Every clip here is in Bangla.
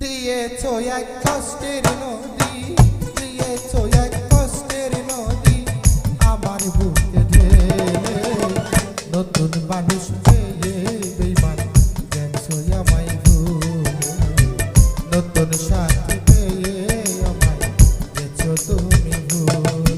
দিয়েছ এক কষ্টের নদী, দিয়েছ এক কষ্টের নদী, আমার বুকে ঢেলে নতুন মানুষ পেয়ে বেমান জ্ঞানছ আমায় ভুলে। নতুন সাথী পেয়ে আমায় গেছ তুমি ভুল।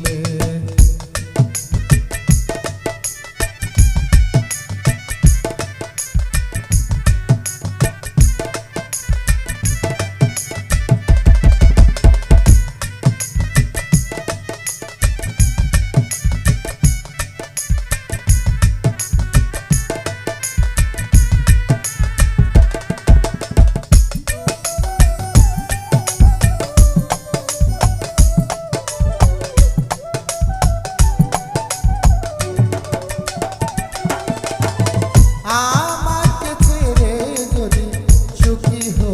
কি হয়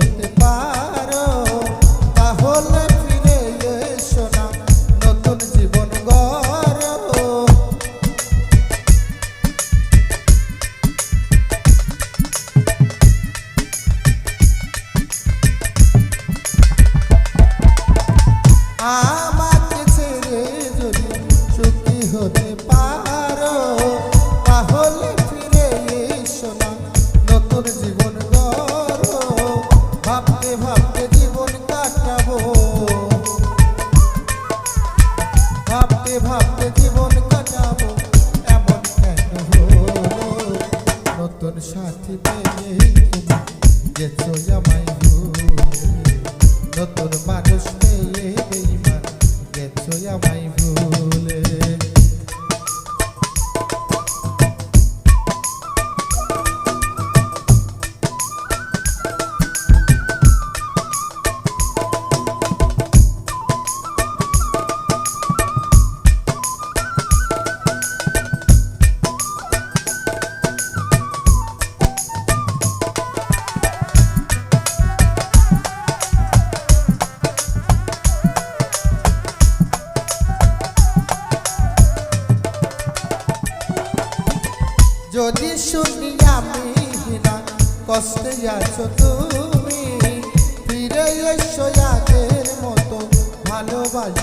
সাথী পেয়ে তুমি গেছো আমায় নতুন মানুষ কষ্টে আছো তুমি। ফিরে এসো আগের মতো ভালোবাস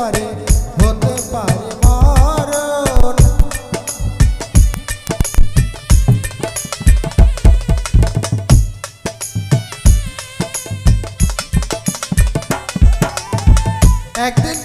পারে হতে পারে একদিন